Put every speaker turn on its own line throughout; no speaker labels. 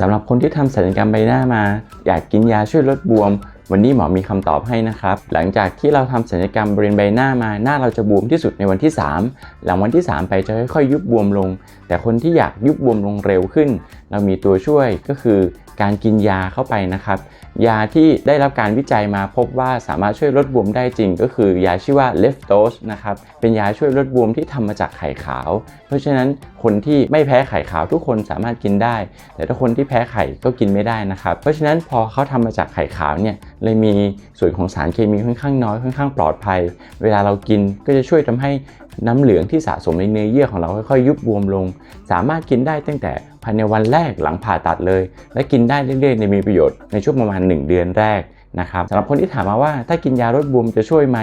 สำหรับคนที่ทำศัลยกรรมใบหน้ามา อยากกินยาช่วยลดบวม วันนี้หมอมีคำตอบให้นะครับ หลังจากที่เราทำศัลยกรรมบริเวณใบหน้ามาหน้าเราจะบวมที่สุดในวันที่ 3 หลังวันที่ 3 ไปจะค่อยๆ ยุบบวมลง แต่คนที่อยากยุบบวมลงเร็วขึ้น เรามีตัวช่วยก็คือการกินยาเข้าไปนะครับ ยาที่ได้รับการวิจัยมาพบว่าสามารถช่วยลดบวมได้จริง ก็คือยาชื่อว่า l e f t o s นะครับเป็นยาช่วยลดบวมที่ทำมาจากไข่ขาว เพราะฉะนั้นคนที่ไม่แพ้ไข่ขาวทุกคนสามารถกินได้ แต่ถ้าคนที่แพ้ไข่ก็กินไม่ได้นะครับ เพราะฉะนั้นพอเขาทำมาจากไข่ขาวเนี่ยเลยมีส่วนของสารเคมีค่อนข้างน้อยค่อนข้างปลอดภัย เวลาเรากินก็จะช่วยทำให้ น้ำเหลืองที่สะสมในเนื้อเยื่อของเราค่อยๆ ยุบบวมลง สามารถกินได้ตั้งแต่ภายในวันแรกหลังผ่าตัดเลย และกินได้เรื่อยๆในมีประโยชน์ในช่วงประมาณ 1 เดือนแรกนะครับสำหรับคนที่ถามมาว่าถ้ากินยาลดบวมจะช่วยไหม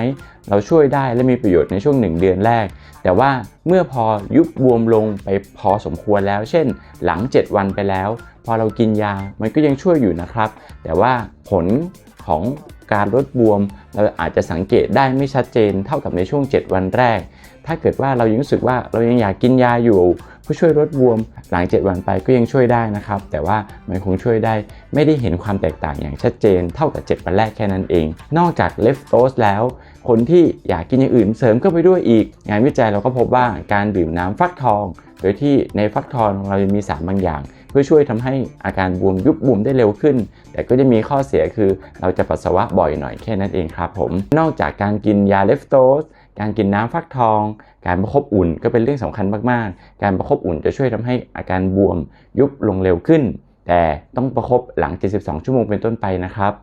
เราช่วยได้และมีประโยชน์ในช่วง 1 เดือนแรก แต่ว่าเมื่อพอยุบบวมลงไปพอสมควรแล้ว เช่น หลัง 7 วันไปแล้ว พอเรากินยามันก็ยังช่วยอยู่นะครับ แต่ว่าผลของ การลดบวม เราอาจจะสังเกตได้ไม่ชัดเจนเท่ากับในช่วง 7 วันแรก ถ้าเกิดว่าเรายังรู้สึกว่าเรายังอยากกินยาอยู่เพื่อช่วยลดบวมหลัง 7 วันไปก็ยังช่วยได้นะครับ แต่ว่ามันคงช่วยได้ไม่ได้เห็นความแตกต่างอย่างชัดเจน เท่ากับ 7 วันแรกแค่นั้นเอง นอกจากเลฟโตสแล้ว คนที่อยากกินอย่างอื่นเสริมเข้าไปด้วยอีก งานวิจัยเราก็พบว่าการดื่มน้ำฟักทอง โดยที่ในฟักทองเราจะมีสารบางอย่าง พื่อช่วยทำให้อาการบวมยุบบวมได้เร็วขึ้น แต่ก็จะมีข้อเสียคือเราจะปัสสาวะบ่อยหน่อยแค่นั้นเองครับผม นอกจากการกินยาเลฟโตสการกินน้ำฟักทอง การประคบอุ่นก็เป็นเรื่องสำคัญมากๆ การประคบอุ่นจะช่วยทำให้อาการบวมยุบลงเร็วขึ้น แต่ต้องประคบหลัง 72 ชั่วโมงเป็นต้นไปนะครับ